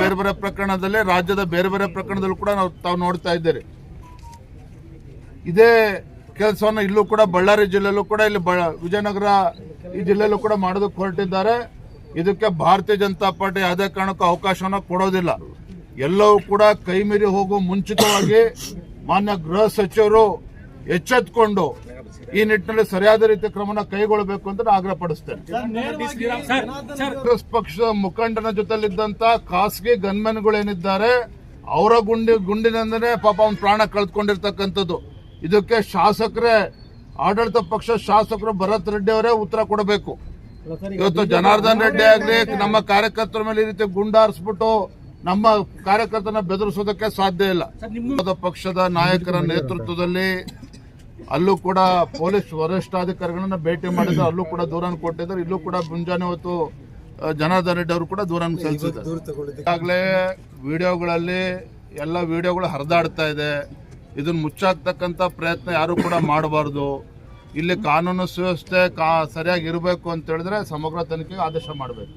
ಬೇರೆ ಬೇರೆ ಪ್ರಕರಣದಲ್ಲೇ ರಾಜ್ಯದ ಬೇರೆ ಬೇರೆ ಪ್ರಕರಣದಲ್ಲೂ ಕೂಡ ನಾವು ತಾವು ನೋಡ್ತಾ ಇದ್ದೀರಿ ಇದೇ ಕೆಲಸವನ್ನು ಇಲ್ಲೂ ಕೂಡ ಬಳ್ಳಾರಿ ಜಿಲ್ಲೆಯಲ್ಲೂ ಕೂಡ ಇಲ್ಲಿ ವಿಜಯನಗರ ಈ ಜಿಲ್ಲೆಯಲ್ಲೂ ಕೂಡ ಮಾಡೋದಕ್ಕೆ ಹೊರಟಿದ್ದಾರೆ. ಇದಕ್ಕೆ ಭಾರತೀಯ ಜನತಾ ಪಾರ್ಟಿ ಯಾವುದೇ ಕಾರಣಕ್ಕೂ ಅವಕಾಶವನ್ನು ಕೊಡೋದಿಲ್ಲ. ಎಲ್ಲವೂ ಕೂಡ ಕೈ ಮೀರಿ ಹೋಗುವ ಮುಂಚಿತವಾಗಿ ಮಾನ್ಯ ಗೃಹ ಸಚಿವರು ಎಚ್ಚೆತ್ಕೊಂಡು ಈ ನಿಟ್ಟಿನಲ್ಲಿ ಸರಿಯಾದ ರೀತಿಯ ಕ್ರಮನ ಕೈಗೊಳ್ಳಬೇಕು ಅಂತ ನಾನು ಆಗ್ರಹ ಪಡಿಸ್ತೇನೆ ಕಾಂಗ್ರೆಸ್ ಪಕ್ಷದ ಮುಖಂಡನ ಜೊತೆಲಿದ್ದಂತ ಖಾಸಗಿ ಗನ್ಮನ್ಗಳೇನಿದ್ದಾರೆ ಅವರ ಗುಂಡಿ ಗುಂಡಿನಿಂದನೇ ಪಾಪ ಅವ್ನ ಪ್ರಾಣ ಕಳೆದುಕೊಂಡಿರ್ತಕ್ಕಂಥದ್ದು. ಇದಕ್ಕೆ ಶಾಸಕರೇ ಆಡಳಿತ ಪಕ್ಷ ಶಾಸಕರು ಭರತ್ ರೆಡ್ಡಿ ಅವರೇ ಉತ್ತರ ಕೊಡಬೇಕು. ಇವತ್ತು ಜನಾರ್ದನ್ ರೆಡ್ಡಿ ಆಗ್ಲಿ ನಮ್ಮ ಕಾರ್ಯಕರ್ತರ ಮೇಲೆ ಈ ರೀತಿ ಗುಂಡಾರಿಸ್ಬಿಟ್ಟು ನಮ್ಮ ಕಾರ್ಯಕರ್ತನ ಬೆದರಿಸೋದಕ್ಕೆ ಸಾಧ್ಯ ಇಲ್ಲ. ಪಕ್ಷದ ನಾಯಕರ ನೇತೃತ್ವದಲ್ಲಿ ಅಲ್ಲೂ ಕೂಡ ಪೊಲೀಸ್ ವರಿಷ್ಠಾಧಿಕಾರಿಗಳನ್ನ ಭೇಟಿ ಮಾಡಿದ್ರು. ಅಲ್ಲೂ ಕೂಡ ದೂರನ್ನು ಕೊಟ್ಟಿದ್ದಾರೆ ಇಲ್ಲೂ ಕೂಡ ಮುಂಜಾನೆ ಹೊತ್ತು ಜನಾರ್ದನ್ ರೆಡ್ಡಿ ಅವರು ಕೂಡ ದೂರನ್ನು ಸಲ್ಲಿಸಿದ್ದಾರೆ. ಈಗಾಗಲೇ ವಿಡಿಯೋಗಳಲ್ಲಿ ಎಲ್ಲ ವಿಡಿಯೋಗಳು ಹರಿದಾಡ್ತಾ ಇದೆ. ಇದನ್ನ ಮುಚ್ಚಾಕ್ತಕ್ಕಂಥ ಪ್ರಯತ್ನ ಯಾರು ಕೂಡ ಮಾಡಬಾರ್ದು. ಇಲ್ಲಿ ಕಾನೂನು ಸುವ್ಯವಸ್ಥೆ ಕಾ ಸರಿಯಾಗಿ ಇರಬೇಕು ಅಂತ ಹೇಳಿದ್ರೆ ಸಮಗ್ರ ತನಿಖೆಗೆ ಆದೇಶ ಮಾಡಬೇಕು.